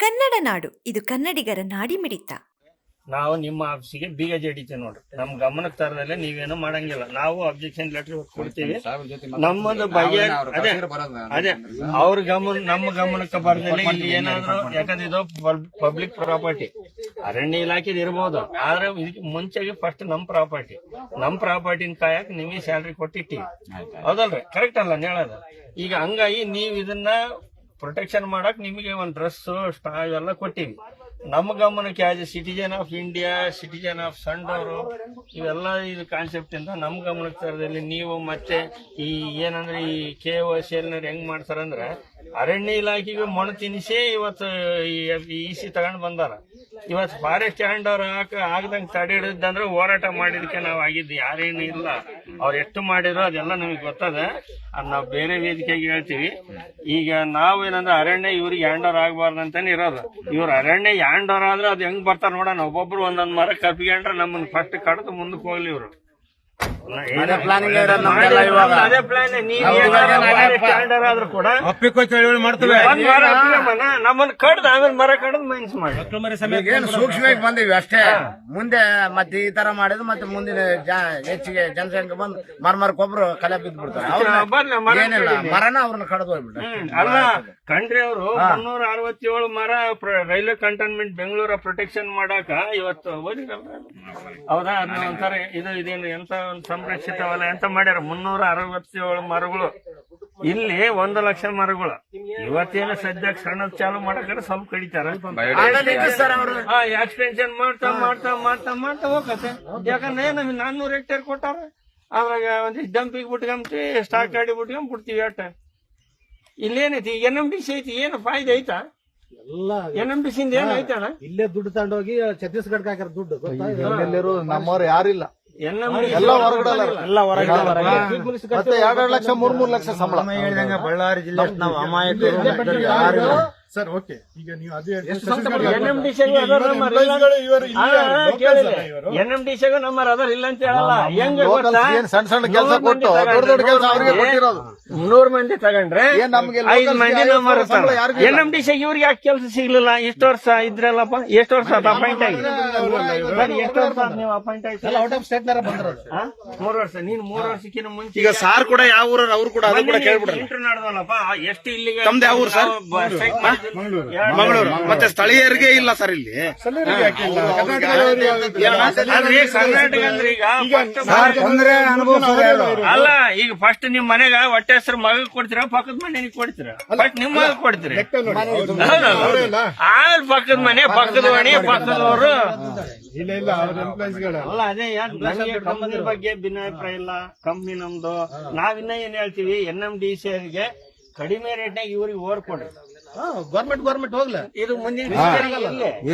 ಕನ್ನಡ ನಾಡು. ಇದು ಕನ್ನಡಿಗರ ನಾಡಿ ಮಿಡಿತ ನಾವು ನಿಮ್ಮ ಆಫೀಸಿಗೆ ಬೀಗ ಜಡಿತೀವಿ ನೋಡ್ರಿ. ನಮ್ ಗಮನಕ್ಕೆ ತರದಲ್ಲೇ ನೀವೇನು ಮಾಡಂಗಿಲ್ಲ. ನಾವು ಅಬ್ಜೆಕ್ಷನ್ ಲೆಟರ್ ಕೊಡ್ತೀವಿ. ನಮ್ಮದು ಬಗ್ಗೆ ಅದೇ ಅದೇ. ಅವ್ರ ಗಮನ ನಮ್ಮ ಗಮನಕ್ಕೆ ಬರ್ದಲ್ಲಿ ಇಲ್ಲಿ ಏನಾದ್ರು ಯಾಕಂದ್ರೆ ಇದು ಪಬ್ಲಿಕ್ ಪ್ರಾಪರ್ಟಿ ಅರಣ್ಯ ಇಲಾಖೆದು ಇರ್ಬೋದು. ಆದ್ರೆ ಇದಕ್ಕೆ ಮುಂಚೆಗೆ ಫಸ್ಟ್ ನಮ್ ಪ್ರಾಪರ್ಟಿ ನಮ್ ಪ್ರಾಪರ್ಟಿನ ಕಾಯಕ್ ನಿಮಗೆ ಸ್ಯಾಲ್ರಿ ಕೊಟ್ಟಿಟ್ಟಿವಿ. ಹೌದಲ್ರಿ? ಕರೆಕ್ಟ್ ಅಲ್ಲ ಹೇಳೋದು. ಈಗ ಹಂಗಾಗಿ ನೀವ್ ಇದನ್ನ ಪ್ರೊಟೆಕ್ಷನ್ ಮಾಡಕ್ ನಿಮಗೆ ಒಂದು ಡ್ರೆಸ್ ಇವೆಲ್ಲ ಕೊಟ್ಟಿವಿ. ನಮ್ಮ ಗಮನಕ್ಕೆ as a citizen of India citizen of ಸಂಡವರು ಇವೆಲ್ಲ ಇದು ಕಾನ್ಸೆಪ್ಟ್ ಇಂದ ನಮ್ಮ ಗಮನಕ್ಕೆ ತರದಲ್ಲಿ ನೀವು ಮತ್ತೆ ಈ ಏನಂದ್ರೆ ಈ ಕೆ ಒ ಸಿ ಹೆಂಗ್ ಮಾಡ್ತಾರಂದ್ರೆ ಅರಣ್ಯ ಇಲಾಖೆಗೆ ಮಣ್ಣು ತಿನ್ನಿಸೇ ಇವತ್ತು ಈ ಸಿ ತಗೊಂಡು ಬಂದಾರ. ಇವತ್ತು ಫಾರೆಸ್ಟ್ ಹ್ಯಾಂಡ್ ಅವ್ರ ಆಗದಂಗೆ ತಡೆ ಹಿಡಿದಂದ್ರೆ ಹೋರಾಟ ಮಾಡಿದಕ್ಕೆ ನಾವು ಆಗಿದ್ದು ಯಾರೇನು ಇಲ್ಲ. ಅವ್ರು ಎಷ್ಟು ಮಾಡಿದ್ರು ಅದೆಲ್ಲ ನಮಗೆ ಗೊತ್ತದ. ಅದು ನಾವು ಬೇರೆ ವೇದಿಕೆಗೆ ಹೇಳ್ತೀವಿ. ಈಗ ನಾವು ಏನಂದ್ರೆ ಅರಣ್ಯ ಇವ್ರಿಗೆ ಹ್ಯಾಂಡ್ ಓವರ್ ಆಗಬಾರ್ದು ಅಂತಾನೆ ಇರೋದು. ಇವ್ರು ಅರಣ್ಯ ಹ್ಯಾಂಡ್ ಓವರ್ ಆದ್ರೆ ಅದು ಹೆಂಗ್ ಬರ್ತಾರ ನೋಡೋಣ. ಒಬ್ಬೊಬ್ರು ಒಂದೊಂದು ಮರ ಕಪ್ಪಿಗೆ ನಮ್ಮನ್ನು ಫಸ್ಟ್ ಕಡ್ದು ಮುಂದಕ್ಕೆ ಹೋಗ್ಲಿ ಇವ್ರು. ಒಪ್ಪಿಕೋ ಚಳವಳಿ ಮಾಡ್ತೇವೆ. ನಮ್ಮನ್ನ ಕಡ್ದು ಆಮೇಲೆ ಮರ ಕಡ್ದು ಮೈನ್ಸ್ ಮಾಡಿ. ಏನು ಸೂಕ್ಷ್ಮವಾಗಿ ಬಂದಿವಿ ಅಷ್ಟೇ. ಮುಂದೆ ಮತ್ತೆ ಈ ತರ ಮಾಡಿದ್ರೆ ಮತ್ತೆ ಮುಂದಿನ ಜ- ಹೆಚ್ಚಿಗೆ ಜನಸಂಖ್ಯೆ ಬಂದು ಮರ ಮರಕ್ಕೊಬ್ರು ಕಲೆ ಬಿದ್ದು ಬಿಡ್ತಾರೆ ಏನಿಲ್ಲ. ಮರನ ಅವ್ರನ್ನ ಕಡ್ದು ಹೋಗ್ಬಿಟ್ಟು. ಅಲ್ಲ ಕಂಡ್ರಿ ಅವರು ಮುನ್ನೂರ ಅರವತ್ತೇಳು ಮರ ರೈಲ್ವೆ ಕಂಟೋನ್ಮೆಂಟ್ ಬೆಂಗಳೂರ ಪ್ರೊಟೆಕ್ಷನ್ ಮಾಡಾಕ ಇವತ್ತು ಓದಿರಲ್ಲ ಹೌದಾ ಒಂಥರ ಇದು ಇದೇನು ಎಂತ ಒಂದು ಸಂರಕ್ಷಿತ ವಲಯ ಅಂತ ಮಾಡ್ಯಾರ. ಮುನ್ನೂರ ಅರವತ್ತೇಳು ಮರಗಳು. ಇಲ್ಲಿ ಒಂದು ಲಕ್ಷ ಮರಗಳು. ಇವತ್ತೇನು ಸದ್ಯಕ್ಕೆ ಸಣ್ಣದ ಚಾಲು ಮಾಡಕಡೆ ಸ್ವಲ್ಪ ಕಡಿತಾರ. ಸರ್ ಅವರು. ಎಕ್ಸ್ಟೆನ್ಷನ್ ಮಾಡ್ತಾ ಮಾಡ್ತಾ ಮಾಡ್ತಾ ಮಾಡ್ತಾ ಹೋಗತ್ತೆ. ಯಾಕಂದ್ರೆ ನಮ್ಗೆ ನಾನ್ನೂರು ಹೆಕ್ಟೇರ್ ಕೊಟ್ಟಾರ. ಅದ್ರಾಗ ಒಂದಿಷ್ಟು ಡಂಪಿಗೆ ಬಿಟ್ಕೊಂಬಿಟ್ಟು ಸ್ಟಾಕ್ ಗಾಡಿ ಬಿಟ್ಕೊಂಡ್ ಬಿಡ್ತೀವಿ ಅಟ್ಟ ಇಲ್ಲೇನೈತಿ ಎನ್ ಎಂ ಡಿ ಸಿ ಐತಿ ಏನು ಫಾಯ್ದೆ ಐತಾ? ಎಲ್ಲ ಎನ್ ಎಂ ಡಿ ಸಿಂದ ಏನ್ ಐತಣ ಇಲ್ಲೇ ದುಡ್ಡು ತಗೊಂಡೋಗಿ ಛತ್ತೀಸ್ಗಢಕ್ಕೆ ಹಾಕಿರೋ ದುಡ್ಡು ಗೊತ್ತಾ? ಎಲ್ಲರೂ ನಮ್ಮವ್ರು ಯಾರಿಲ್ಲ. ಎನ್ ಎಂ ಎಲ್ಲ ಹೊರಗಡೆ ಎಲ್ಲ ಮತ್ತೆ ಎರಡೆರಡು ಲಕ್ಷ ಮೂರ್ ಮೂರ್ ಲಕ್ಷ ಸಂಬಳ ಬಳ್ಳಾರಿ ಜಿಲ್ಲೆ ನಾವು ಅಮಾಯಕರು ಯಾರು ಸರ್ ಓಕೆ. ಈಗ ನೀವು ಅದೇ N M D C N M D C ನಮ್ಮ ಅದರ್ ಇಲ್ಲ ಅಂತ ಹೇಳಲ್ಲ. ಹೆಂಗ ಸಣ್ಣ ಸಣ್ಣ ಕೆಲಸ ಕೊಟ್ಟು ದೊಡ್ಡ ದೊಡ್ಡ ಕೆಲಸ ಅವ್ರಿಗೆ ಕೊಟ್ಟಿರೋದು. ನೂರ್ ಮಂದಿ ತಗೊಂಡ್ರೆ ಐದು ಮಂದಿ number N M D C ಇವ್ರಿಗೆ ಯಾಕೆ ಕೆಲಸ ಸಿಗ್ಲಿಲ್ಲ? ಇಷ್ಟು ವರ್ಷ ಇದ್ರಲ್ಲಪ್ಪ? ಎಷ್ಟು ವರ್ಷ ಅಪಾಯಿಂಟ್ ಆಗಿ? ಎಷ್ಟು ವರ್ಷ ನೀವು ಅಪಾಯಿಂಟ್ ಆಗಿ? ಎಲ್ಲ ಔಟ್ ಆಫ್ ಸ್ಟೇಟ್ ನಾರ ಬಂದಿರೋದು ಮೂರ್ ವರ್ಷ. ನೀನ್ ಮೂರ್ ವರ್ಷಕ್ಕಿಂತ ಮುಂಚೆ ಈಗ ಸಾರ್ ಕೂಡ ಯಾವ ಊರ ಅವ್ರು ಕೂಡ ಅದು ಕೂಡ ಕೇಳ್ಬಿಡ್ರಿ ಇಂಟರ್ ನಡೆದಲ್ಲಪ್ಪ ಎಷ್ಟು ಇಲ್ಲಿಗೆ ತಮ್ದು ಯಾವ ಊರು ಸರ್? ಮಂಗಳೂರು. ಮತ್ತೆ ಸ್ಥಳೀಯರಿಗೆ ಇಲ್ಲ ಸರ್ ಇಲ್ಲಿ. ಆದ್ರೆ ಕರ್ನಾಟಕ ಅಂದ್ರೆ ಈಗ ಅಲ್ಲ ಈಗ ಫಸ್ಟ್ ನಿಮ್ ಮನೆಗ ಹೊಟ್ಟೆ ಹೆಸರು ಮಗ ಕೊಡ್ತೀರಾ ಪಕ್ಕದ ಮನೆಗೆ ಕೊಡ್ತೀರಾ? ಬಟ್ ನಿಮ್ ಮಗ ಕೊಡ್ತೀರಿ? ಆಮೇಲೆ ಪಕ್ಕದ ಮನೆ ಪಕ್ಕದ ಮನೆ ಪಕ್ಕದವರು ಇಲ್ಲ ಇಲ್ಲ ಅವ್ರ ಎಂಪ್ಲಾಯ್ಸ್ಗಳ. ಅಲ್ಲ ಅದೇ ಯಾರ್ ಕಂಪನಿ ಬಗ್ಗೆ ಭಿನ್ನಾಭಿಪ್ರಾಯ ಇಲ್ಲ. ಕಂಪ್ನಿ ನಮ್ದು. ನಾವಿನ್ನ ಏನ್ ಹೇಳ್ತೀವಿ ಎನ್ ಎಂ ಡಿ ಸಿ ಅವರಿಗೆ ಕಡಿಮೆ ರೇಟ್ನಾಗ ಇವ್ರಿಗೆ ಓರ್ ಕೊಡ್ರಿ ಗೌರ್ಮೆಂಟ್ ಗೌರ್ಮೆಂಟ್ ಹೋಗ್ಲ. ಇದು ಮುಂದಿನ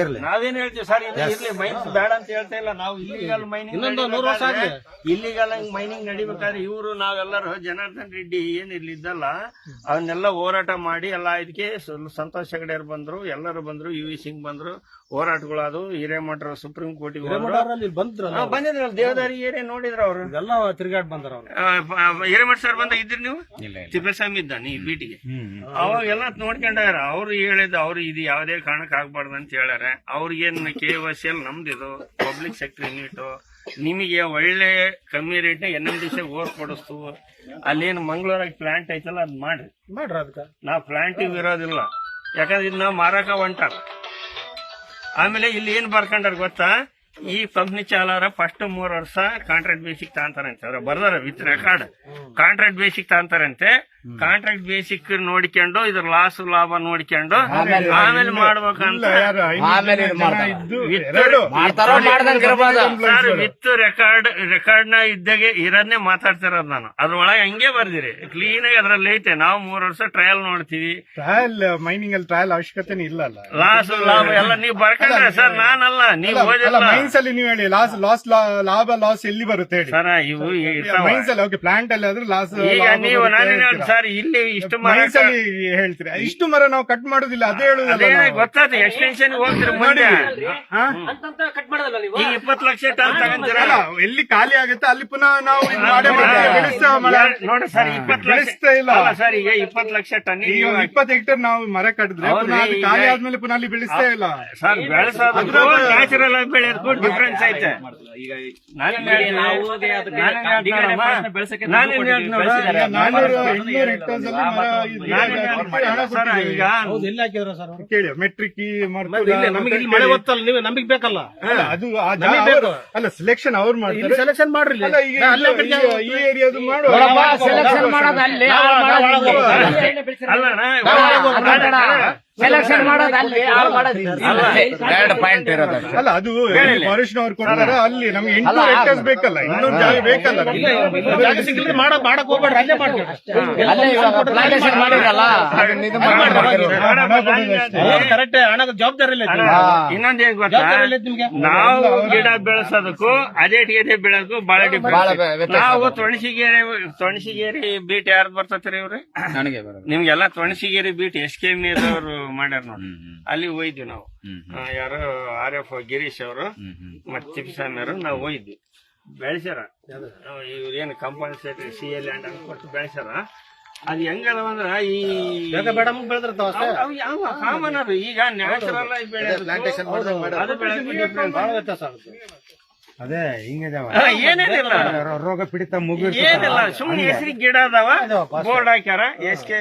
ಇರ್ಲಿ. ನಾವೇನ್ ಹೇಳ್ತೀವಿ ಸರ್ ಇದು ಇರ್ಲಿ ಮೈನ್ಸ್ ಬೇಡ ಅಂತ ಹೇಳ್ತಾ ಇಲ್ಲ. ನಾವು ಇಲ್ಲಿಗಲ್ ಮೈನಿಂಗ್ ಇನ್ನೊಂದು ನೂರು ವರ್ಷ ಆಗ್ಲಿ. ಇಲ್ಲಿಗಲ್ ಮೈನಿಂಗ್ ನಡಿಬೇಕಾದ್ರೆ ಇವರು ನಾವೆಲ್ಲರೂ ಜನಾರ್ದನ್ ರೆಡ್ಡಿ ಏನ್ ಇಲ್ಲಿದ್ದಲ್ಲ ಅವನ್ನೆಲ್ಲ ಹೋರಾಟ ಮಾಡಿ ಎಲ್ಲ ಇದಕ್ಕೆ ಸಂತೋಷ್ ಹೆಗಡೆಯರ್ ಬಂದ್ರು ಎಲ್ಲರೂ ಬಂದ್ರು ಯು ವಿ ಸಿಂಗ್ ಬಂದ್ರು ಹೋರಾಟಗಳದು ಹಿರೇಮಠರ ಸುಪ್ರೀಂ ಕೋರ್ಟಿಗೆ ಹೋದ್ರು. ಆ, ಬಂದಿದ್ರಲ್ಲ. ದೇವದಾರಿ ಏರಿಯಾ ನೋಡಿದ್ರ ಅವರು. ಎಲ್ಲ ತಿರ್ಗಾಡ್ ಬಂದ್ರ ಅವ್ರು. ಹಿರೇಮಠ ಸರ್ ಬಂದ ಇದ್ರಿ ನೀವು? ತಿಪ್ಪೇಸ್ವಾಮಿ ಇದ್ದ ನೀ ಬೀಟಿಗೆ ಅವಾಗೆಲ್ಲ ನೋಡ್ಕೊಂಡಾರ. ಅವ್ರು ಹೇಳಿದ್ ಅವ್ರು ಇದು ಯಾವ್ದೇ ಕಾರಣಕ್ಕೆ ಆಗ್ಬಾರ್ದು ಅಂತ ಹೇಳ್ಯಾರ. ಅವ್ರಿಗೇನ್ ಕೆ ಎಸ್ ಎಲ್ ನಮ್ದಿದು ಪಬ್ಲಿಕ್ ಸೆಕ್ಟರ್ ಯೂನಿಟ್ ನಿಮಗೆ ಒಳ್ಳೆ ಕಮ್ಮಿ rate N M D C ore ಕೊಡಿಸ್ತು. ಅಲ್ಲೇನು ಮಂಗಳೂರಾಗ ಪ್ಲಾಂಟ್ ಐತಲ್ಲ ಅದ್ ಮಾಡ್ರಿ. ಮಾಡ್ರ ಅದಕ್ಕ ನಾ ಪ್ಲಾಂಟಿಗೆ ಇರೋದಿಲ್ಲ ಯಾಕಂದ್ರೆ ಇದನ್ನ ಮಾರಾಕ ಹೊಂಟಾರ ಆಮೇಲೆ ಇಲ್ಲಿ ಏನ್ ಬರ್ಕೊಂಡಾರ ಗೊತ್ತಾ? ಈ ಕಂಪ್ನಿ ಚಾಲರ ಫಸ್ಟ್ ಮೂರ್ ವರ್ಷ ಕಾಂಟ್ರಾಕ್ಟ್ ಬೇಸಿಕ್ ತಾಂತಾರಂತೆ ಅವ್ರ. ಬರ್ದಾರ ವಿತ್ ರೆಕಾರ್ಡ್ ಕಾಂಟ್ರಾಕ್ಟ್ ಬೇಸಿಕ್ ತಗೊಂತಾರಂತೆ. ಕಾಂಟ್ರಾಕ್ಟ್ ಬೇಸಿಕ್ ನೋಡ್ಕೊಂಡು ಇದ್ರ ಲಾಸ್ ಲಾಭ ನೋಡ್ಕೊಂಡು ಆಮೇಲೆ ಮಾಡ್ಬೇಕಂತ. ಸರ್ ವಿತ್ ರೆಕಾರ್ಡ್ ರೆಕಾರ್ಡ್ನ ಇದ್ದಾಗೆ ಇರೋದನ್ನೇ ಮಾತಾಡ್ತಿರೋದು ನಾನು. ಅದ್ರೊಳಗೆ ಹಂಗೆ ಬರ್ದಿರಿ. ಕ್ಲೀನ್ ಆಗಿ ಅದ್ರಲ್ಲಿ ಐತೆ. ನಾವು ಮೂರ್ ವರ್ಷ ಟ್ರಯಲ್ ನೋಡ್ತೀವಿ. ಟ್ರಯಲ್ ಮೈನಿಂಗ್ ಅಲ್ಲಿ ಟ್ರಯಲ್ ಅವಶ್ಯಕತೆ ಇಲ್ಲ ಅಲ್ಲ? ಲಾಸ್ ಲಾಭ ಎಲ್ಲ ನೀವು ಬರ್ಕೊಂಡ್ರೆ ಸರ್ ನಾನಲ್ಲ ನೀವು ಮೈನ್ಸ್ ಅಲ್ಲಿ ನೀವು ಹೇಳಿ ಲಾಸ್ ಲಾಸ್ ಲಾಭ ಲಾಸ್ ಎಲ್ಲಿ ಬರುತ್ತೆ ಹೇಳಿ? ಸರ ಇವು. ಮೈನ್ಸ್ ಅಲ್ಲಿ ಓಕೆ ಪ್ಲಾಂಟ್ ಅಲ್ಲಿ ಆದ್ರೆ ಲಾಸ್ ಈಗ ನೀವು ನಾನೇನು ಹೇಳಿ ಸರ್ ಇಲ್ಲಿ ಇಷ್ಟು ಮರ ಮೈಸಲ್ಲಿ ಹೇಳ್ತೀರಿ ಇಷ್ಟು ಮರ ನಾವು ಕಟ್ ಮಾಡುದಿಲ್ಲ ಅದೇ ಹೇಳುದಲ್ಲ ಅದೇ ನಾವು. ಗೊತ್ತಾಯ್ತು ಎಕ್ಸ್ಟೆನ್ಷನ್ ಹೋಗ್ತೀರಿ ಮುಂದೆ ಹಾ? ಈಗ ಇಪ್ಪತ್ತು ಲಕ್ಷ ಟನ್ ತಗೊಂತೀರ ಅಲ್ಲ ಎಲ್ಲಿ ಖಾಲಿ ಆಗುತ್ತೆ ಅಲ್ಲಿ ಪುನಃ ನಾವು ಇದು ಮಾಡೇ ಮಾಡ್ತೀವಿ. ಬೆಳೆಸ್ತಾ ಮರ ನೋಡಿ ಸರ್ ಇಪ್ಪತ್ತು ಲಕ್ಷ ಬೆಳೆಸ್ತಾ ಇಲ್ಲ ಅಲ್ಲ ಸರ್ ಈಗ ಇಪ್ಪತ್ತು ಲಕ್ಷ ಟನ್ ಈಗ ಇಪ್ಪತ್ತು ಹೆಕ್ಟೇರ್ ನಾವು ಮರ ಕಟ್ಟಿದ್ರೆ ಹೌದ್ರಿ, ಪುನಃ ಅದು ಈಗ- ಖಾಲಿ ಆದ್ಮೇಲೆ ಪುನಃ ಅಲ್ಲಿ ಬೆಳೆಸ್ತಾ ಇಲ್ಲ ಸರ್ ಬೆಳೆಸೋದಕ್ಕೂ ನ್ಯಾಚುರಲ್ ಆಗಿ ಬೆಳೆಯೋದಕ್ಕೂ ಡಿಫ್ರೆನ್ಸ್ ಐತೆ ನಾನೇನ್ ಹೇಳ್ತೀನಿ? ನಾನೇನ್ ಹೇಳ್ತೀನಮ್ಮ? ನಾನೇನ್ ಹೇಳ್ತೀನಿ ನೋಡು? ಈಗ ನಾನ್ನೂರು ಇನ್ನೂರು ಹೆಕ್ಟೇರ್ಸ್ ಅಲ್ಲಿ ಕೇಳಿ ಮೆಟ್ರಿಕ್ ನಮಗೆ ಇಲ್ಲಿ ಮಳೆ ಗೊತ್ತಲ್ಲ ನೀವು ನಮಗೆ ಬೇಕಲ್ಲ? ಅದು ಅಲ್ಲ ಸೆಲೆಕ್ಷನ್ ಅವ್ರು ಇಲ್ಲಿ ಮಾಡ್ತಾರೆ ಸೆಲೆಕ್ಷನ್ ಮಾಡ್ರಿ ಈ ಏರಿಯಾದು ಮಾಡುವ. ಸೆಲೆಕ್ಷನ್ ಮಾಡೋದು ಅಲ್ಲಿ ಅಲ್ಲ ಸೆಲೆಕ್ಷನ್ ಮಾಡೋದು ಅಲ್ಲಿ ಹಾಳು ಮಾಡೋದು ಇಲ್ಲಿ. ಅಲ್ಲ. ಎರಡು ಪಾಯಿಂಟ್ ಇರೋದು ಅಲ್ಲ ಅದು ಫಾರೆಸ್ಟ್ ಅವ್ರು ಕೊಡ್ತಾರೆ ಅಲ್ಲಿ ನಮ್ಗೆ ಹೆಕ್ಟೇರ್ಸ್ ಬೇಕಲ್ಲ ಇನ್ನೊಂದು ಜಾಗ ಬೇಕಲ್ಲ ಜಾಗ ಸಿಕ್ಕಿದ್ರೆ ಮಾಡ ಮಾಡಕ್ ಹೋಗ್ಬೇಡ್ರಿ ಅಲ್ಲೇ ಕರೆಕ್ಟ್ ಹಣದ ಜವಾಬ್ದಾರಿ ಇಲ್ಲ ಐತಿ. ಇನ್ನೊಂದೇನ್ ಗೊತ್ತಾ ನಾವು ಗಿಡ ಬೆಳೆಸೋದಕ್ಕೂ ಅದೇ ಟಿಗೆ ಬೆಳೆದಕ್ಕೂ ಬಹಳ ನಾವು. ತೊಣಸಿಗೇರಿ ತೊಣಸಿಗೇರಿ ಬೀಟ್ ಯಾರ್ದು ಬರ್ತತ್ರಿ ಇವ್ರಿ ನಿಮ್ಗೆಲ್ಲ ತೊಣಸಿಗೇರಿ ಬೀಟ್ ಎಸ್ ಕೆ ಅವರು ಮಾಡ್ಯಾರ ನೋಡಿ ಅಲ್ಲಿ ಹೋಯ್ದ್ವಿ ನಾವು. ಯಾರು ಆರ್ ಎಫ್ ಗಿರೀಶ್ ಅವರು ಮತ್ತೆ ಚಿಪ್ಸ್ವಾಮಿ ಅವರು ನಾವು ಹೋಯ್ದ್ವಿ. ಬೆಳೆಸ್ಯಾರ? ಇವ್ರೇನು ಕಂಪಲ್ಸರಿ ಸಿ ಎಲ್ ಲ್ಯಾಂಡ್ ಅಂತ ಕೊಟ್ಟು ಬೆಳೆಸ್ಯಾರ? ಅದು ಹೆಂಗದವ ಅಂದ್ರ ಈ ಯಾವ ಕಾಮನ್ ಅದು. ಈಗ ನ್ಯಾಚುರಲ್ ಆಗಿ ಬೆಳೆ ಅದು ಬೆಳೆಯೋದು ಅದೇ ಹಿಂಗಿದಾವ. ಏನೇನಿಲ್ಲ ರೋಗ ಪೀಡಿತ ಮುಗಿ ಏನಿಲ್ಲ ಸುಮ್ಮನೆ ಹೆಸರಿಗೆ ಗಿಡ ಅದಾವ. ಬೋರ್ಡ್ ಹಾಕ್ಯಾರ ಎಸ್ ಕೆ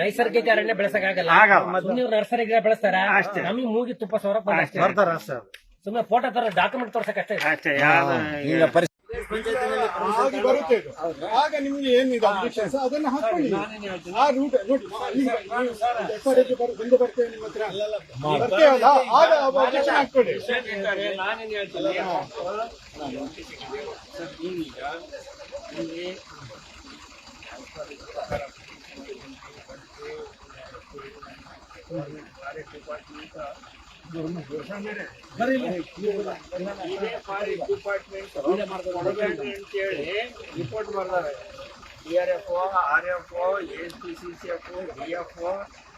ನೈಸರ್ಗಿಕ ಅರಣ್ಯ ಬೆಳೆಸಕ್ ಆಗಲ್ಲ. ನೀವು ನರ್ಸರಿ ಗಿಡ ಬೆಳೆಸ್ತಾರ ಅಷ್ಟೇ. ನಮಗೆ ಮೂಗಿ ತುಪ್ಪ ಸಾವಿರ ಬಂದಷ್ಟೇ ಬರ್ತಾರ ಅಷ್ಟೇ ಸುಮ್ಮನೆ ಫೋಟೋ ತರ ಡಾಕ್ಯುಮೆಂಟ್ ತೋರ್ಸಕ್ ಅಷ್ಟೇ. ಅಷ್ಟೇ ಈಗ ಆಗ ಬರುತ್ತೆ. ಆಗ ನಿಮ್ಗೆ ಏನಿದೆ objections ಅದನ್ನ ಹಾಕೊಳ್ಳಿ ಆ ರೂಟ್ ನೋಡಿ. ಬಂದು ಬರ್ತೇವೆ ಆಗ ಹಾಕೊಳ್ಳಿ ಹೇಳ್ತೀನಿ ಇದೇ ಫಾರೆಸ್ಟ್ ಅಂತೇಳಿ ರಿಪೋರ್ಟ್ ಬರ್ತಾರೆ D R F R F S P C C F D F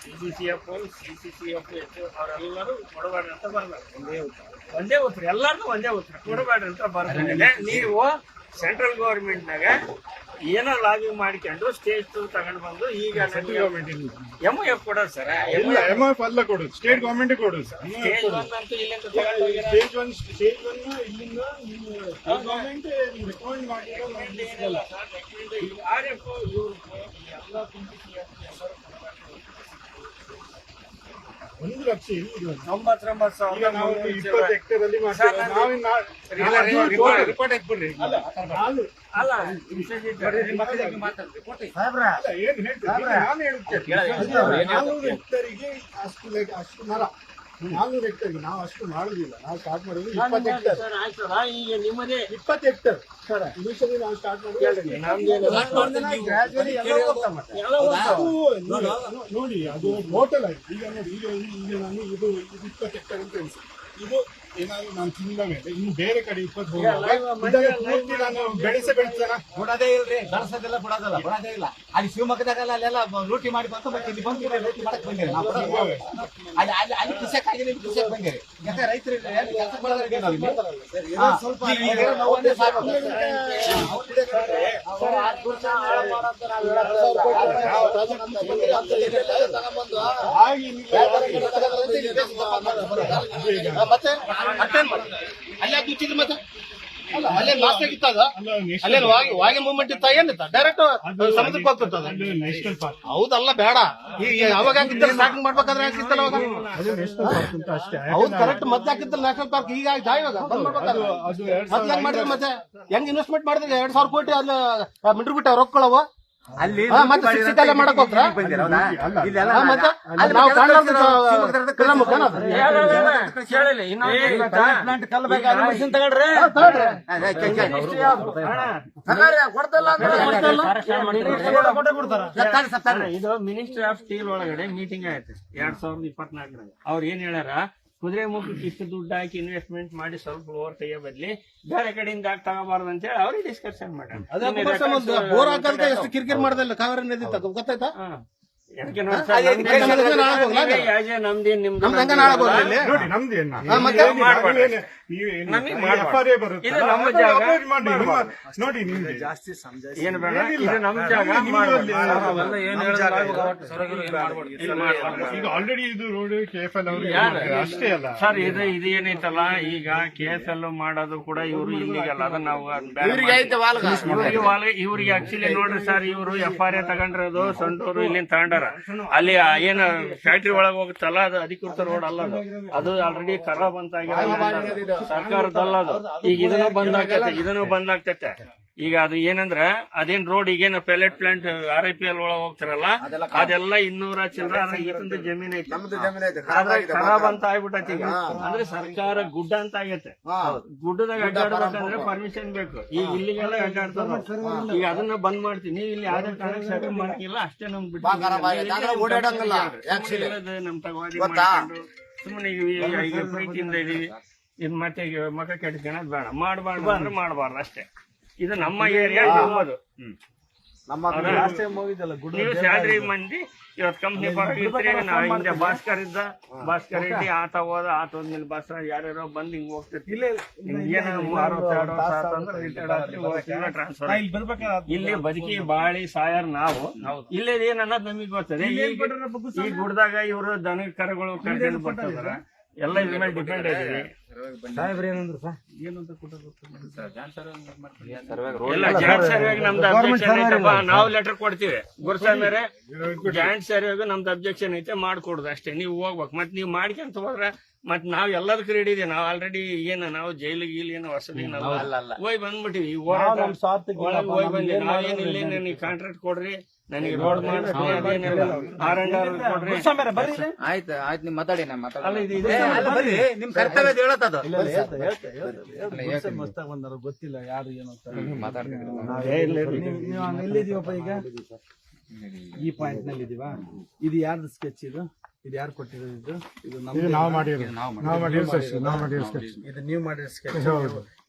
C C C F C C C F H ಅವರೆಲ್ಲರೂ ಕೊಡಬೇಡ್ರಿ ಅಂತ ಬರ್ತಾರೆ ಒಂದೇ ಉತ್ತರ ಒಂದೇ ಉತ್ತರ ಎಲ್ಲಾರ್ದು ಒಂದೇ ಉತ್ತರ ಕೊಡಬೇಡ್ರಿ ಅಂತ ಬರ್ತಾರೆ ನೀವು ಸೆಂಟ್ರಲ್ ಗೌರ್ಮೆಂಟ್ನಾಗ ಏನೋ ಲಾಗಿಂಗ್ ಮಾಡ್ಕೊಂಡು ಸ್ಟೇಟ್ ತಗೊಂಡು ಬಂದು ಈಗ ಎಂ ಎಫ್ ಕೊಡೋದು ಸರ್ ಇಲ್ಲ ಎಂ ಎಫ್ ಅಲ್ಲ ಕೊಡೋದು ಸ್ಟೇಟ್ ಗೌರ್ಮೆಂಟ್ ಕೊಡೋದು ಸ್ಟೇಜ್ ಅಂತೂ ಇಲ್ಲಿಂದ ತಗೊಂಡ್ ಹೋಗ್ಯಾರ. ಸ್ಟೇಜ್ ಒನ್ ಸ್ಟೇಜ್ ಒನ್ ಇಲ್ಲಿಂದ ರೆಕಮೆಂಡ್ ಮಾಡಿರೋ ಸರ್, ಈ RF ಇವ್ರು ಎಲ್ಲ ತುಂಬಿಸಿ ಎಲ್ಲರೂ ಒಂದು ಲಕ್ಷ ಇಲ್ಲಿ ತೊಂಬತ್ತೊಂಬತ್ತು ಈಗ ಸಾವಿರದ ನಾವು ಇಪ್ಪತ್ತು ಹೆಕ್ಟೇರ್ ಅಲ್ಲಿ ಮಾಡ್ತೇವೆ. ನಾವು ಅದು total-. ಅಲ್ಲ, ನಾನು- ಅಲ್ಲ ವಿಶೇಷ ಅಲ್ಲ, ಏನ್ ಹೇಳ್ತೀನಿ? ನಾನು ಹೇಳುತ್ತೇನೆ. ನಾನ್ನೂರು ಹೆಕ್ಟೇರಿಗೆ ಅಷ್ಟು ಲೆಕ್ಕ- ಅಷ್ಟು ಮರ. ನಾನ್ನೂರು ಹೆಕ್ಟೇರ್ಗೆ ನಾವು ಅಷ್ಟು ಮಾಡುದಿಲ್ಲ. ನಾವು ಸ್ಟಾರ್ಟ್ ಮಾಡೋದು ಇಪ್ಪತ್ತು ಹೆಕ್ಟೇರ್ ಸರ್, ಆಯ್ತು ಈಗ ನಿಮ್ಮದೇ. ಇಪ್ಪತ್ತು ಹೆಕ್ಟೇರ್ ಸರ್ ಇನಿಷಿಯಲಿ ನಾವು ಸ್ಟಾರ್ಟ್ ಮಾಡೋದು gradually ಎಲ್ಲ ಹೋಗ್ತಾ ಮತ್ತೆ. ಅದು ನೋಡಿ- ನೋಡಿ ಅದು ಟೋಟಲ್ ಆಗಿ ಈಗ ನೋಡಿ ಈಗ ಈಗ ನಾನು ಇದು ಇದು ಇಪ್ಪತ್ತು ಹೆಕ್ಟರ್ ಅಂತ ಎಣಿಸಿ. ಇದು ಏನಾದ್ರು ನಾನು ತಿಂದ ಮೇಲೆ ಇನ್ನು ಬೇರೆ ಕಡೆ ಇಪ್ಪತ್ತು ಪೂರ್ತಿ ನಾನು ಬೆಳೆಸ ಬೆಳೆಸ್ತಾನ. ಬಿಡೋದೇ ಇಲ್ರಿ ಬೆಳೆಸೋದಿಲ್ಲ ಬಿಡೋದಿಲ್ಲ ಬಿಡೋದೇ ಇಲ್ಲ. ಅಲ್ಲಿ ಶಿವಮೊಗ್ಗದಾಗ ಅಲ್ಲೆಲ್ಲ ಲೂಟಿ ಮಾಡಿ ಬಂತು ಮತ್ತೆ ಇಲ್ಲಿ ಬಂದು ಲೂಟಿ ಮಾಡಕ್ ಬಂದಿರಿ ನಾವು. ಅಲ್ಲಿ ಅಲ್ಲಿ ಅಲ್ಲಿ ಕೃಷಿಕ್ ನಿಮ್ಗೆ ಕೃಷಿಯಾಗಿ ಕೃಷಿಕ್ ಬಂದಿರಿ. ಯಾಕೆ ರೈತರು ಕೆಲಸ ಮಾಡೋದ್ರಿಗೆ ಮತ್ತೆ ಅಲ್ಲೇ ದುಚ್ಚಿದ್ರು ಮತ್ತೆ? ಅಲ್ಲ ಅಲ್ಲೇ ಲಾಸ್ಟ್ ಆಗಿತ್ತ ಅದ? ಅಲ್ಲೇ ವಾಗಿ ವಾಗಿ ಮೂವ್ಮೆಂಟ್ ಇತ್ತ ಏನಿತ್ತ? ಡೈರೆಕ್ಟ್ ಸಮುದ್ರಕ್ಕೆ ಪಾರ್ಕ್ ಹೌದಲ್ಲ ಬೇಡ. ಈಗ ಯಾವಾಗ ಹಾಕಿದ್ದಲ್ಲಿ ಸ್ಟಾರ್ಟಿಂಗ್ ಮಾಡ್ಬೇಕಾದ್ರೆ ಹಾಕಿತ್ತಲ್ಲ ಅವಾಗ? ಹೌದು ಕರೆಕ್ಟ್ ಮತ್ತೆ ಹಾಕಿದ್ದಲ್ಲಿ ನ್ಯಾಷನಲ್ ಪಾರ್ಕ್ ಈಗ ಆಯ್ತಾ ಇವಾಗ. ಬಂದ್ ಮಾಡ್ಬೇಕಾದ್ರೆ. ಮತ್ತೆ ಹೆಂಗ್ ಮಾಡಿದ್ರೆ ಮತ್ತೆ? ಹೆಂಗ್ ಇನ್ವೆಸ್ಟ್ಮೆಂಟ್ ಮಾಡಿದ್ರೆ? ಎರಡ್ ಸಾವಿರ ಕೋಟಿ ಅಲ್ಲಿ ಮಿಡ್ರು ಬಿಟ್ಟ ರೊಕ್ಕಳವ ಅಲ್ಲಿ ಮತ್ತೆ ಮಾಡಕ್ ಹೋಗ್ತಾರಾ? ಇದು ಮಿನಿಸ್ಟ್ರಿ ಆಫ್ ಸ್ಟೀಲ್ ಒಳಗಡೆ ಮೀಟಿಂಗ್ ಆಯ್ತು ಎರಡ್ ಸಾವಿರದ ಇಪ್ಪತ್ನಾಲ್ಕರಾಗ ಅವ್ರ ಏನ್ ಹೇಳ್ಯಾರ ಕುದುರೆ ಮುಖಕ್ಕೆ ಇಷ್ಟು ದುಡ್ಡು ಹಾಕಿ ಇನ್ವೆಸ್ಟ್ಮೆಂಟ್ ಮಾಡಿ ಸ್ವಲ್ಪ ಓವರ್ ತೆಗಿಯೋ ಬದಲಿ ಬೇರೆ ಕಡೆಯಿಂದ ಯಾಕೆ ತಗೋಬಾರ್ದು ಅಂತ ಹೇಳಿ ಅವ್ರಿಗೆ ಡಿಸ್ಕಷನ್ ಮಾಡೋಣ ಬೋರ್ ಹಾಕಲ್ಕ ಎಷ್ಟು ಕಿರಿಕಿರಿ ಮಾಡ್ದಲ್ಲ ಕಾವೇರಿ ನದಿ ಗೊತ್ತಾಯ್ತಾ? ನೋಡಿ ಇಲ್ಲಿ? ನಮಗೆ ಏನು ಬೇಡ? ಇದು ನಮ್ ಜಾಗ. ಇಲ್ಲಿ. ಈಗ ಆಲ್ರೆಡಿ ಇದು ರೋಡ್ ಕೆ ಎಫ್ ಎಲ್ ಅವರು ಅಷ್ಟೇ ಅಲ್ಲ. ಸರ್ ಇದು ಇದು ಏನೈತಲ್ಲ ಈಗ ಕೆ ಎಸ್ ಎಲ್ ಮಾಡೋದು ಕೂಡ ಇವರು ಇಲ್ಲಿಗಲ್ಲ. ಅದನ್ನ ನಾವು ಇವರಿಗೆ ಆಕ್ಚುಲಿ ನೋಡ್ರಿ ಸರ್ ಇವರು ಎಫ್ ಆರ್ ಎ ತಗೊಂಡಿರೋದು ಸಂಡೂರು ಇಲ್ಲಿಂದ ತಗೊಂಡಾರ. ಅಲ್ಲಿ ಏನ ಫ್ಯಾಕ್ಟ್ರಿ ಒಳಗೆ ಹೋಗುತ್ತಲ್ಲ ಅದು ಅಧಿಕೃತ ರೋಡ್ ಅಲ್ಲ ಅದು ಅದು ಆಲ್ರೆಡಿ ಕರಾಬ್ ಅಂತ ಆಗಿರೋದು ಸರ್ಕಾರದಲ್ಲ ಅದು ಈಗ ಇದನ್ನು ಬಂದ್ ಆಗ್ತೈತೆ ಇದನ್ನು ಬಂದ್ ಆಗ್ತೈತೆ. ಈಗ ಅದು ಏನಂದ್ರ ಅದೇನ್ ರೋಡ್ ಈಗೇನು pellet plant R I P L ಒಳಗೆ ಹೋಗ್ತಾರಲ್ಲ ಅದೆಲ್ಲ ಇನ್ನೂರ ಚಿಲ್ಲರ ಜಮೀನ್ ಐತಿ. ಖರಾಬ್ ಅಂತ ಆಗ್ಬಿಟ್ಟೈತಿ ಈಗ. ಅಂದ್ರೆ ಸರ್ಕಾರ ಗುಡ್ಡ ಅಂತ ಆಗೈತೆ. ಗುಡ್ಡದಾಗ ಅಡ್ಡಾಡ್ಬೇಕಂದ್ರೆ ಪರ್ಮಿಷನ್ ಬೇಕು. ಈಗ ಇಲ್ಲಿಗೆಲ್ಲ ಅಡ್ಡಾಡ್ತಾರ? ಈಗ ಅದನ್ನ ಬಂದ್ ಮಾಡ್ತೀನಿ. ನೀವು ಇಲ್ಲಿ ಯಾವ್ದೇ ಕಾರಣಕ್ಕೆ ಸರ್ವೆ ಮಾಡಂಗಿಲ್ಲ ಅಷ್ಟೇ ನಮ್ ಬಿಟ್ಟು. ನಮ್? ಮಾಡ್ಕೊಂಡು. ಸುಮ್ಮನೆ ಈಗ ಪ್ರೀತಿಯಿಂದ ಇದೀವಿ. ಇದ್ ಮತ್ತೆ ಮಗ ಕೆಡ್ಸ್ಕೊಳದ್ ಬೇಡ. ಮಾಡ್ಬಾರ್ದು ಅಂದ್ರೆ ಮಾಡ್ಬಾರ್ದು ಅಷ್ಟೇ. ಇದು ನಮ್ಮ ಏರಿಯಾ ನಮ್ಮದು. ನಮ್ಮ ನೀವು ಸ್ಯಾಲ್ರಿ ಮಂದಿ ಇವತ್ ಕಂಪ್ನಿ ಹಿಂದೆ ಭಾಸ್ಕರ್ ಇದ್ದ ಭಾಸ್ಕರ್ ರೆಡ್ಡಿ ಆತ ಹೋದ ಆತ ಹೋದ್ಮೇಲೆ ಬಸ್ ಯಾರ್ಯಾರೋ ಬಂದ್ ಹಿಂಗ್ ಟ್ರಾನ್ಸ್ಫರ್ ಇಲ್ಲಿ ಬದುಕಿ ಬಾಳಿ ಸಾಯರ್ ನಾವು. ಇಲ್ಲೇ ಏನನ್ನ ಅನ್ನೋದು ನಮಗ್ ಗೊತ್ತದೆ. ಈ ಗುಡ್ದಾಗ ಇವರು ದನ ಕರಗಳು ಕರ್ಕೊಂಡು ಬರ್ತಾರ ಎಲ್ಲ ಇದ್ರ ಮೇಲೆ ಡಿಪೆಂಡ್ ಆಗಿದೀವಿ ನಮ್ದು ಅಬ್ಜೆಕ್ಷನ್ ಐತಪ್ಪ. ನಾವು ಲೆಟರ್ ಕೊಡ್ತೀವಿ. ಗುರುಸ್ವಾಮಿಯರೇ ಜಾಯಿಂಟ್ ಸರ್ವೆಗೂ ನಮ್ದು ಅಬ್ಜೆಕ್ಷನ್ ಐತೆ ಮಾಡ್ಕೊಡುದು ಅಷ್ಟೇ. ನೀವು ಹೋಗ್ಬೇಕು. ಮತ್ತೆ ನೀವು ಮಾಡ್ಕೊಂತ ಹೋದ್ರೆ ಮತ್ ನಾವ್ ಎಲ್ಲದಕ್ಕೂ ರೆಡಿ ಇದೀವಿ. ನಾವು ಆಲ್ರೆಡಿ ಏನ ನಾವು ಜೈಲಿಗೆ ಗೀಲ್ ಏನು ವಸತಿ ಹೋಗಿ ಬಂದ್ಬಿಟ್ಟಿವಿ. ಹೋಗಿ ಬಂದ್ವಿ. ನಾವೇನ್ ಇಲ್ಲಿ ನನಗೆ ಕಾಂಟ್ರಾಕ್ಟ್ ಕೊಡ್ರಿ. ನನಗೆ ರೋಡ್ ಮಾಡ್ರಿ ಆಯ್ತು ಆಯ್ತು ನಿಮ್ ಮಾತಾಡಿ ನಾ ಮಾತಾಡಿ ಇದು ಇದೆ ನಿಮ್ ಕರ್ತವ್ಯ ಹೇಳತ್ತದು ಗೊತ್ತಿಲ್ಲ ಯಾರು ಏನು. ನೀವು ಈಗ? ಈ ಪಾಯಿಂಟ್ನಲ್ಲಿ ಇದೀವಾ ಇದು ಯಾರ್ದು ಸ್ಕೆಚ್ ಇದು? ಇದು ಯಾರು ಕೊಟ್ಟಿರೋದು ಇದು? ನಾವು ಮಾಡಿರೋದು. ನಾವು ಮಾಡಿರೋ sketch, ನಾವು ಮಾಡಿರೋ sketch. ಇದು ನೀವು ಮಾಡಿರೋ ಸ್ಕೆಚ್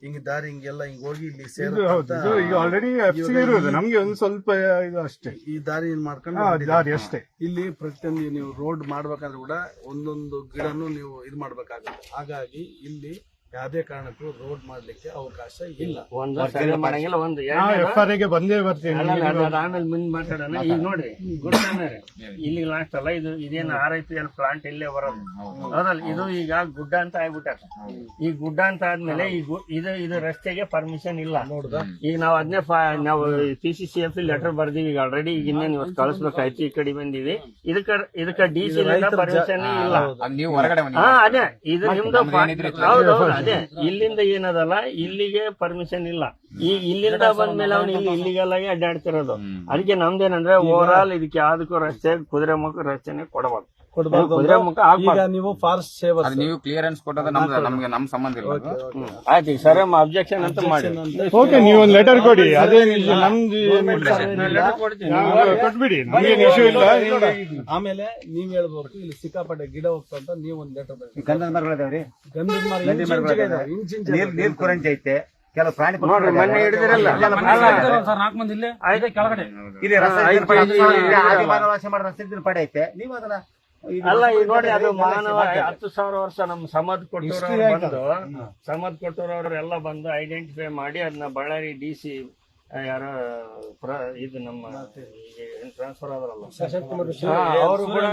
ಹಿಂಗ್ ದಾರಿ ಹಿಂಗೆಲ್ಲ ಹಿಂಗ್ ಹೋಗಿ ಇಲ್ಲಿ ಇದು ಹೌದು. ಇದು ಈಗ ಆಲ್ರೆಡಿ ಎಫ್ ಸಿ ಇರುವುದು ನಮ್ಗೆ ಒಂದು ಸ್ವಲ್ಪ ಇದು ಅಷ್ಟೇ. ಈ ದಾರಿ ಏನ್ ಮಾಡ್ಕೊಂಡು ಹಾ, ಹೊರಟಿದ್ದೀರಾ. ದಾರಿ ಅಷ್ಟೇ. ಇಲ್ಲಿ ಪ್ರತಿಯೊಂದು ನೀವು ರೋಡ್ ಮಾಡ್ಬೇಕಂದ್ರೆ ಕೂಡ ಒಂದೊಂದು ಗಿಡನು ನೀವು ಇದು ಮಾಡ್ಬೇಕಾಗುತ್ತೆ. ಹಾಗಾಗಿ ಇಲ್ಲಿ ಯಾವುದೇ ಕಾರಣಕ್ಕೂ ರೋಡ್ ಮಾಡಲಿಕ್ಕೆ ಅವಕಾಶ ಇಲ್ಲ. ಒಂದು ಮಾಡಂಗಿಲ್ಲ ಒಂದು ಎಫ್ ಆರ್ ಎಗೆ ಬಂದೇ ಅದು ಆಮೇಲೆ ಮುಂದೆ ಮಾತಾಡೋಣ. ಈಗ ನೋಡ್ರಿ ಗುಡ್ಡಾನರೆ ಇಲ್ಲಿ ಲಾಸ್ಟ್ ಅಲ್ಲ ಇದು ಇದೇನು R I P L plant ಇಲ್ಲೇ ಬರೋದು? ಹೌದಲ್ಲ ಇದು ಈಗ ಗುಡ್ಡ ಅಂತ ಆಗ್ಬಿಟ್ಟ ಈ ಗುಡ್ಡ ಅಂತ ಆದ್ಮೇಲೆ ಈ ಗು- ಇದು ಇದು ರಸ್ತೆಗೆ ಪರ್ಮಿಷನ್ ಇಲ್ಲ. ಈಗ ನಾವು ಅದನ್ನೇ ನಾವು P C C F letter ಬರ್ದೀವಿ ಈಗ ಆಲ್ರೆಡಿ ಈಗ ಇನ್ನೇನು ಇವತ್ತು ಕಳಿಸ್ಬೇಕಾಯ್ತು ಈ ಕಡೆ ಬಂದೀವಿ. ಇದಕ್ಕ ಇದಕ್ಕ ಡಿ ಸಿ ಪರ್ಮಿಷನ್ ಇಲ್ಲ. ಅದೇ ಇದು ನಿಮ್ದು ಹೌದು. ಅದೇ ಇಲ್ಲಿಂದ ಏನದಲ್ಲ ಇಲ್ಲಿಗೆ ಪರ್ಮಿಷನ್ ಇಲ್ಲ. ಈ ಇಲ್ಲಿಂದ ಬಂದ್ಮೇಲೆ ಅವ್ನು ಇಲ್ಲಿ ಇಲ್ಲಿಗೆಲ್ಲಾಗಿ ಅಡ್ಡಾಡ್ತಿರೋದು. ಅದಕ್ಕೆ ನಮ್ದೇನಂದ್ರೆ ಓವರ್ ಆಲ್ ಇದಕ್ಕೆ ಯಾವ್ದಕ್ಕೂ ರಸ್ತೆ ಕುದುರೆ ಮುಖ ರಸ್ತೆನೆ ಕೊಡಬಾರ್ದು. ಕೊಡ್ಬಾರ್ದು ಕುದುರೆ ಮುಖ ಈಗ ನೀವು ಫಾರೆಸ್ಟ್ ಸೇವರ್ ಅದು ನೀವು ಕ್ಲಿಯರೆನ್ಸ್ ಕೊಟ್ಟದ ನಮ್ದು ನಮ್ಗೆ ನಮ್ ಸಂಬಂಧ ಇಲ್ಲ ಅದು. ಹ್ಮ್. ಆಯ್ತು ಈಗ ಸರ್ ಅಬ್ಜೆಕ್ಷನ್ ಅಂತ ಮಾಡಿ. ಓಕೆ ನೀವು ಒಂದು ಲೆಟರ್ ಕೊಡಿ. ಅದೇ ನಮ್ದು. ನಾವು ಕೊಟ್ಬಿಡಿ. ನಮ್ಗೇನು ಇಶ್ಯೂ ಇಲ್ಲ. ಆಮೇಲೆ ನೀವ್ ಹೇಳ್ಬೇಕು ಇಲ್ಲಿ ಸಿಕ್ಕಾಪಟ್ಟೆ ಗಿಡ ಹೋಗ್ತಂತ ನೀವ್ ಒಂದ್ ಲೆಟರ್ ಬರೀ ಗಂಧದ ಮರಗಳಿದಾವ್ರಿ ಗಂಧದ ಮರ ಇಂಚಿಂಚಿಗೆ ನೀರ್. ನೀರ್ ಕುರಂಜಿ ಐತೆ. ಕೆಲವು ಪ್ರಾಣಿ ನೋಡ್ರಿ ಪಕ್ಷಿಗಳಿದಾವೆ. ಮೊನ್ನೆ ಹಿಡಿದಿರಲ್ಲ. ಸರ್ ನಾಲ್ಕು ಮಂದಿ ಇಲ್ಲೇ. ಕೆಳಗಡೆ. ಇಲ್ಲಿ ಐದು ಪಡೆ ಐತೆ, ಇದೆ. ಆದಿಮಾನವ ವಾಸ ಮಾಡೋ ರಸ್ತೆ ಇದ್ರ ಪಡೆ ಐತೆ. ನೀವು ಅದನ್ನ ಅಲ್ಲ ಈಗ ನೋಡಿ ಅದು ಮಾನವ. ಹತ್ತು ಸಾವಿರ ವರ್ಷ ನಮ್ಮ ಸಮದ್ ಕೊಟ್ಟೂರು ಬಂದು ಸಮಾಜ್ ಕೊಟ್ಟೂರು ಎಲ್ಲಾ ಬಂದು ಐಡೆಂಟಿಫೈ ಮಾಡಿ ಅದನ್ನ ಬಳ್ಳಾರಿ ಡಿ ಸಿ ಯಾರ ಪ್ರ- ಇದು ನಮ್ಮ ಟ್ರಾನ್ಸ್ಫರ್ ಆದ್ರಲ್ಲ. ಅವರು ಕೂಡ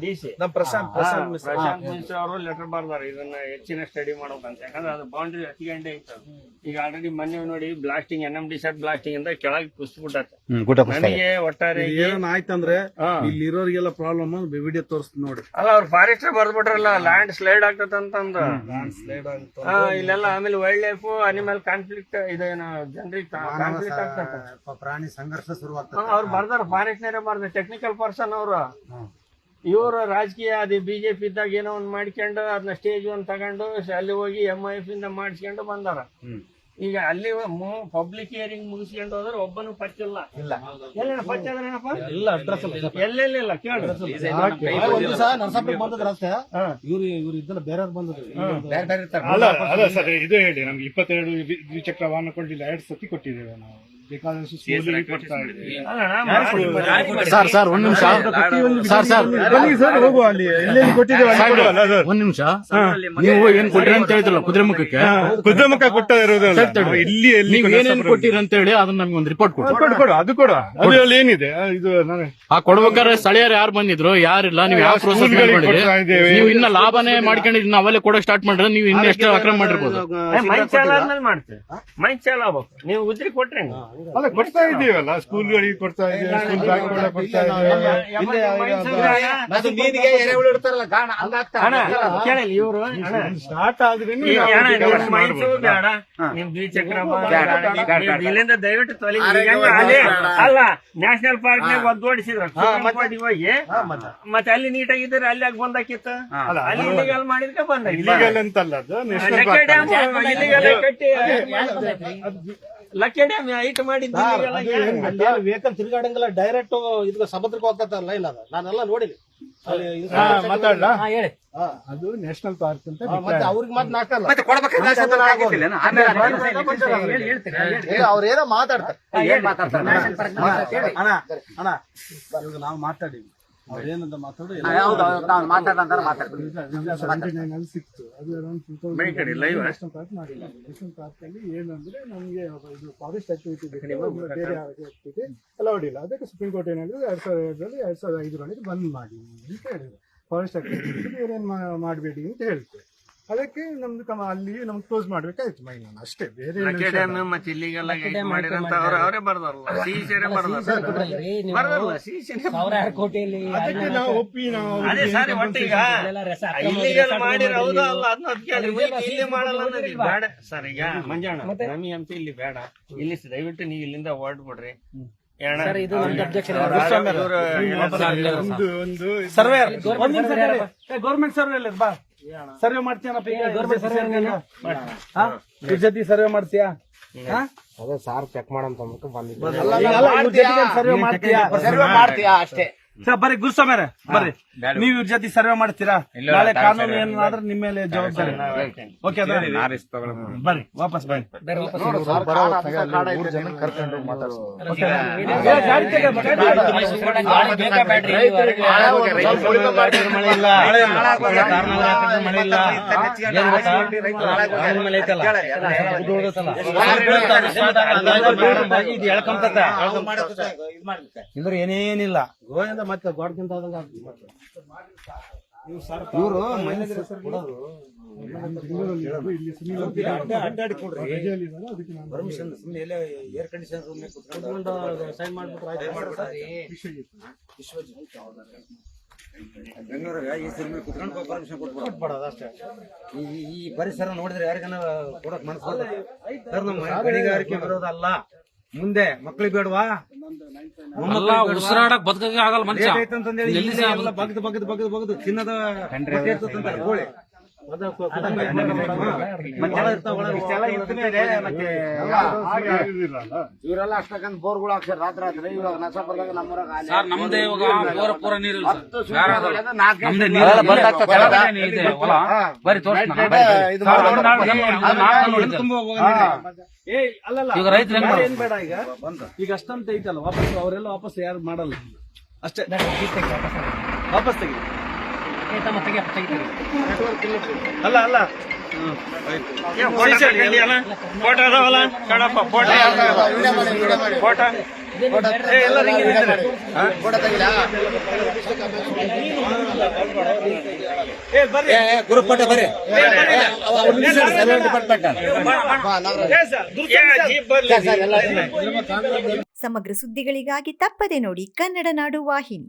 ಡಿ ಸಿ ಪ್ರಶಾಂತ್ ಮಿಶ್ರಾ. ಅವರು ಲೆಟರ್ ಬರ್ದಾರ. ಇದನ್ನ ಹೆಚ್ಚಿನ ಸ್ಟಡಿ ಮಾಡ್ಬೇಕಂತ. ಯಾಕಂದ್ರೆ ಅದು ಬೌಂಡ್ರಿ ಹತ್ತಿಗಂಡೆ ಗಂಟೆ ಅದು. ಈಗ ಆಲ್ರೆಡಿ ಮೊನ್ನೆ ನೋಡಿ blasting N M D set blasting ಇಂದ ಕೆಳಗೆ ಪುಸ್ತಕ. ನನಗೆ ಒಟ್ಟಾರೆ ಏನಾಯ್ತಂದ್ರೆ ಇಲ್ಲಿರೋರಿಗೆಲ್ಲ ಆಯ್ತಂದ್ರೆ ಹಾ. ಇಲ್ಲಿ ಇರೋರಿಗೆಲ್ಲ ಪ್ರಾಬ್ಲಮ್ ವಿಡಿಯೋ ತೋರಿಸ್ತೀನಿ ನೋಡಿ. ಅಲ್ಲ ಅವ್ರು ಫಾರೆಸ್ಟರ್ ಬರ್ದ್ಬಿಟ್ರಲ್ಲ ಲ್ಯಾಂಡ್ ಸ್ಲೈಡ್ ಆಗ್ತದಂತಂದು ಸ್ಲೈಡ್ ಅಂತ ಹಾ ಇಲ್ಲೆಲ್ಲ ಆಮೇಲೆ ವೈಲ್ಡ್ ಲೈಫ್ ಅನಿಮಲ್ ಕಾನ್ಫ್ಲಿಕ್ಟ್ ಇದೇನು ಜನರಿಗೆ ಕಾನ್ಫ್ಲಿಕ್ಟ್ ಆಗ್ತದೆ ಪ್ರಾಣಿ ಸಂಘರ್ಷ ಶುರುವಾಗ್ತದೆ. ಅವ್ರು ಬರ್ದಾರ ಫಾರೆಸ್ಟ್ನರೇ ಬರ್ದ ಟೆಕ್ನಿಕಲ್ ಪರ್ಸನ್ ಅವರು. ಇವರು ರಾಜಕೀಯ ಅದು ಬಿಜೆಪಿ ಇದ್ದಾಗ ಏನೋ ಒಂದ್ ಮಾಡ್ಕೊಂಡು ಅದನ್ನ ಸ್ಟೇಜ್ ಒಂದ್ ತಗೊಂಡು ಅಲ್ಲಿ ಹೋಗಿ ಎಂ ಐ ಎಫ್ ಇಂದ ಮಾಡಿಸ್ಕೊಂಡು ಬಂದಾರ. ಈಗ ಅಲ್ಲಿ ಪಬ್ಲಿಕ್ ಹಿಯರಿಂಗ್ ಮುಗಿಸ್ಕೊಂಡು ಹೋದ್ರೆ ಒಬ್ಬನು ಪಚ್ಚಿಲ್ಲ ಇಲ್ಲ. ಎಲ್ಲ ಏನಪ್ಪ? ಎಲ್ಲ ಅಡ್ರೆಸ್ ಎಲ್ಲೆಲ್ಲಿಲ್ಲ ಕೇಳು. ಒಂದ್ ನರಸಾಪುರಕ್ಕೆ ರಸ್ತೆ ಇವ್ರು ಇವ್ರು ಇದ್ದಲ್ಲ ಬೇರೆ ಬಂದದ್ರು. ಬೇರೆ ಬೇರೆ ಇರ್ತಾರೆ. ಅಲ್ಲ ಅಲ್ಲ ಸರ್ ಇದು ಹೇಳಿ ನಮ್ಗೆ ಇಪ್ಪತ್ತೆರಡು ದ್ವಿಚಕ್ರ ವಾಹನ ಕೊಡ್ಲಿಲ್ಲ ಎರಡ್ ಸತಿ ಕೊಟ್ಟಿದ್ದೇವೆ ನಾವು. ಬೇಕಾದಷ್ಟು ಸ್ಕೂಲಿಗೆ ಕೊಡ್ತಾ ಇದ್ದೀವಿ ಸರ್ ಸರ್ ಒಂದ್ ನಿಮಿಷ. ಸರ್ ಸರ್ ಬನ್ನಿ ಸರ್ ಹೋಗುವ ಅಲ್ಲಿ. ಎಲ್ಲೆಲ್ಲಿ ಕೊಟ್ಟಿದ್ದೇವೆ ಅಲ್ಲಿ ಕೊಡುವಲ್ಲ ಸರ್ ಒಂದ್ ನಿಮಿಷ. ನೀವು ಏನ್ ಕೊಟ್ಟಿರಿ ಅಂತ ಹೇಳಿದ್ರಲ್ಲ ಕುದುರೆಮುಖಕ್ಕೆ ಕುದ್ರಮುಖ ಕೊಟ್ಟ ಇರೋದಲ್ಲ ಸರಿ, ಇಲ್ಲಿ ಎಲ್ಲಿ ನೀವು ಏನೇನ್ ಕೊಟ್ಟಿರಿ ಅಂತ ಹೇಳಿ ಅದನ್ನ ನಮ್ಗೆ ಒಂದು ರಿಪೋರ್ಟ್ ಕೊಡಿ ಕೊಡು ಕೊಡು. ಅದು ಕೊಡು. ಅದ್ರಲ್ಲಿ ಏನಿದೆ? ಆ, ಇದು ನಾನು ಆ ಕೊಡ್ಬೇಕಾದ್ರೆ ಸ್ಥಳೀಯರು ಯಾರು ಬಂದಿದ್ರು ಯಾರಿಲ್ಲ ನೀವು ಯಾವ ಪ್ರೋಸೆಸ್ ಸ್ಕೂಲ್ಗಳಿಗೆ ಮಾಡ್ಕೊಂಡಿರಿ ಕೊಡ್ತಾ ಇದ್ದೇವೆ. ನೀವು ಇನ್ನ ಲಾಭನೇ ಮಾಡ್ಕೊಂಡಿದ್ರೆ ಅವಲ್ಲೇ ಕೊಡೋ ಸ್ಟಾರ್ಟ್ ಮಾಡಿದ್ರೆ ನೀವು ಇನ್ನ ಎಷ್ಟು ಅಕ್ರಮ ಮಾಡಿರ್ಬೋದು. ಮೈ ಚಾಲ ಆದ್ಮೇಲೆ ಮಾಡ್ತೇವೆ. ಮೈ ಚಾಲ ಆಗ್ಬೇಕು. ನೀವು ಉದ್ರಿ ಕೊಟ್ರೆ ಹೆಂಗೆ? ಅಲ್ಲ ಕೊಡ್ತಾ ಇದ್ದೀವಲ್ಲ ಸ್ಕೂಲ್ಗಳಿಗೆ ಕೊಡ್ತಾ ಇದ್ದೇವೆ ಸ್ಕೂಲ್ ಬ್ಯಾಗ್ ಕೂಡ ಕೊಡ್ತಾ ಇದ್ದೇವೆ ಇವರು ಸ್ಟಾರ್ಟ್ ಆದ್ರೆ ಇಲ್ಲಿಂದ ದಯವಿಟ್ಟು ತೊಲಿ ಅಲ್ಲ ನ್ಯಾಷನಲ್ ಪಾರ್ಕ್ ನಾಗ ಒದ್ದೋಡಿಸಿದ್ರ ಹೋಗಿ ಮತ್ತೆ? ಅಲ್ಲಿ ನೀಟಾಗಿದ್ರೆ ಅಲ್ಲಿ ಯಾಕೆ ಬಂದಾಕಿತ್ತು? ಅಲ್ಲಿ ಇಲ್ಲಿಗಲ್ ಮಾಡಿದ್ಕೆ ಬಂದ ಇಲ್ಲಿಗಲ್ ಅಂತಲ್ಲ ಅದು ನ್ಯಾಷನಲ್ ಡ್ಯಾಮ್ ಇಲ್ಲಿಗೆಲ್ಲ ಕಟ್ಟಿ ಲಕ್ಕೆ ಡ್ಯಾಮ್ ಹೈಟ್ ಮಾಡಿ ವೆಹಿಕಲ್ ತಿರುಗಾಡಂಗಿಲ್ಲ ಡೈರೆಕ್ಟ್ ಇದ್ ಸಮುದ್ರಕ್ಕೆ ಹೋಗ್ತಲ್ಲ ಇಲ್ಲ ಅದ. ನಾನೆಲ್ಲ ನೋಡಿನಿ ಮಾತಾಡ್ಲಾ? ಹೇಳಿ. ಹಾ. ಅದು ನ್ಯಾಷನಲ್ ಪಾರ್ಕ್ ಅಂತ ಮತ್ತೆ ಅವ್ರಿಗೆ ಮತ್ತೆ ನಾಕಲ್ಲ. ಮತ್ತೆ ಕೊಡ್ಬೇಕಾದ್ರೆ ಅವ್ರೇನೋ ಮಾತಾಡ್ತಾರೆ. ಏನ್ ಮಾತಾಡ್ತಾರೆ? ಅಣ್ಣ ಅಣ್ಣ ಇವಾಗ ನಾವು ಮಾತಾಡಿವಿ ಸಿಕ್ತು. ಅದು around 2000 ನ್ಯಾಷನಲ್ ಪಾರ್ಕ್ ಮಾಡಿಲ್ಲ. ನ್ಯಾಷನಲ್ ಅಲ್ಲಿ ಏನಂದ್ರೆ ನಮ್ಗೆ ಇದು ಫಾರೆಸ್ಟ್ ಆಕ್ಟಿವಿಟಿ ಬೇರೆ ಆಕ್ಟಿವಿಟಿ ಅಲೌಡ್ ಇಲ್ಲ ಅದಕ್ಕೆ ಸುಪ್ರೀಂ ಕೋರ್ಟ್ ಏನಾದ್ರು ಎರಡ್ ಸಾವಿರದ ಎರಡರಲ್ಲಿ ಎರಡ್ ಸಾವಿರದ ಐದರೊಳಗೆ ಬಂದ್ ಮಾಡಿ ಅಂತ ಹೇಳಿದ್ರು. ಫಾರೆಸ್ಟ್ ಆಕ್ಟಿವಿಟಿ ಬೇರೆ ಮಾಡಬೇಡಿ ಅಂತ ಹೇಳ್ತಾರೆ. ಅದಕ್ಕೆ ನಮ್ದು ಕಮ ಅಲ್ಲಿ ನಮ್ಗೆ ಕ್ಲೋಸ್ ಮಾಡ್ಬೇಕಾಯ್ತು ಮೈನ್ ಅಷ್ಟೇ ಬೇರೆ ಲಕ್ಕೆ ಡ್ಯಾಮ್ ಮತ್ತೆ ಇಲ್ಲಿಗೆಲ್ಲ ಮಾಡಿರಂತ ಅವ್ರ ಅವರೇ ಬರ್ದಾರಲ್ಲ. ಸಾವಿರಾರು ಕೋಟಿಯಲ್ಲಿ ಅದಕ್ಕೆ ನಾವು ಒಪ್ಪಿ ನಾವು ಅದೇ ಸಾರಿ ಒಟ್ಟಿಗ ಇಲ್ಲಿಗೆಲ್ಲ ಮಾಡಿರ ಹೌದು ಅಲ್ಲ ಅದನ್ನ ಅದ್ ಇಲ್ಲಿ- ಮಾಡಲ್ಲ ಅನ್ನೋದು ಈಗ ಬೇಡ. ಸರ್ ಈಗ ಮಂಜಣ್ಣ ನಮಗೆ ಅಂತ ಇಲ್ಲಿ ಬೇಡ. ಇಲ್ಲಿ ದಯವಿಟ್ಟು ನೀವು ಇಲ್ಲಿಂದ ಹೊರಡ್ಬಿಡ್ರಿ ಸರ್, ಇದು ನಮ್ದು objection ಒಂದು ಒಂದು ಸರ್ವೆ ಒಂದ್ ನಿಮಿಷ ಗೌರ್ಮೆಂಟ್ ಸರ್ವೆ ಇಲ್ಲ ಬಾ. ಸರ್ವೆ ಮಾಡ್ತೀಯನಪ್ಪ ಈಗ? ಸರ್ವೆ ಸರ್ವೆ ಅದೇ ಜೊತೆ ಸರ್ವೆ ಮಾಡ್ತೀಯಾ? ಸರ್ವೆ ಮಾಡ್ತೀಯಾ? ಸರ್ವೆ ಮಾಡ್ತೀಯಾ ಅಷ್ಟೇ? ಸರ್ ಬರ್ರಿ ಗುರುಸ್ವಾಮ್ಯಾರ ಬರ್ರಿ ನೀವ್ ಇವ್ರ ಜೊತೆ ಸರ್ವೆ ಮಾಡ್ತೀರಾ ನಾಳೆ ಕಾನೂನು ಏನಾದ್ರೆ ನಿಮ್ಮ ಮೇಲೆ ಜವಾಬ್ದಾರಿ ಓಕೆ ಬರ್ರಿ ವಾಪಸ್ ಬರ್ರಿ ಇದ್ರ ಏನೇನಿಲ್ಲ ಗೋವಿಂದ ಮತ್ತೆ ಅದಕ್ಕೆ ನಾನು ಪರ್ಮಿಷನ್ ಸುಮ್ಮನೆ ಎಲ್ಲೇ ಏರ್ ಕಂಡೀಷನ್ ರೂಮ್ ಕುತ್ಕೊಂಡು ಸೈನ್ ಮಾಡ್ಬಿಟ್ರೆ ಬೆಂಗಳೂರಾಗ ಈ ಸಿನಿಮೆ ಕುತ್ಕೊಂಡು ಪರ್ಮಿಷನ್ ಕೊಟ್ಬಿಡೋದು ಅಷ್ಟೇ. ಈ ಈ ಪರಿಸರ ನೋಡಿದ್ರೆ ಯಾರಿಗಾನ ಕೊಡಕ್ ಮನಸ್ಸು ಸರ್ ನಮ್ಮ ಗಣಿಗಾರಿಕೆ ವಿರೋಧ ಅಲ್ಲ. ಮುಂದೆ ಮಕ್ಳಿಗೆ ಬೇಡವಾ? ಎಲ್ಲ ಉಸಿರಾಡಕ್ ಬದುಕಾಗಲ್ಲ ಆಗಲ್ಲ ಮನುಷ್ಯ. ಬಗ್ದು ಬಗ್ದು ಬಗ್ದು ಬಗ್ದು ತಿನ್ನದ ಹೊಟ್ಟೆ ಇವರೆಲ್ಲ ಅಷ್ಟಕ್ಕಂತ ಬೋರ್ಗಳು ಹಾಕ್ಸಾರ ರಾತ್ರಿ ರಾತ್ರಿ. ಇವಾಗ ನರಸಾಪುರದಾಗ ನಮ್ಮೂರಾಗ ಅಲ್ಲಿ ಸರ್ ನಮ್ದೇ ಇವಾಗ ಪೂರ ನೀರು. ಬರೀ ರೈತರು? ಏನ್ ಬೇಡ ಈಗ? ಈಗ ಅಷ್ಟಂತ ಐತಲ್ಲ ವಾಪಸ್ ಅವರೆಲ್ಲ ವಾಪಸ್ ಯಾರು ಮಾಡಲ್ಲ. ಅಷ್ಟೇ. ವಾಪಸ್ ತೆಗಿ ಅಲ್ಲ ಅಲ್ಲ. ಫೋಟೋ ಅದಾವಲ್ಲ? ಕಡಪ್ಪ ಎಲ್ಲ ಗ್ರೂಪ್ ಬರ್ರಿ. ಸಮಗ್ರ ಸುದ್ದಿಗಳಿಗಾಗಿ ತಪ್ಪದೆ ನೋಡಿ ಕನ್ನಡ ನಾಡು ವಾಹಿನಿ.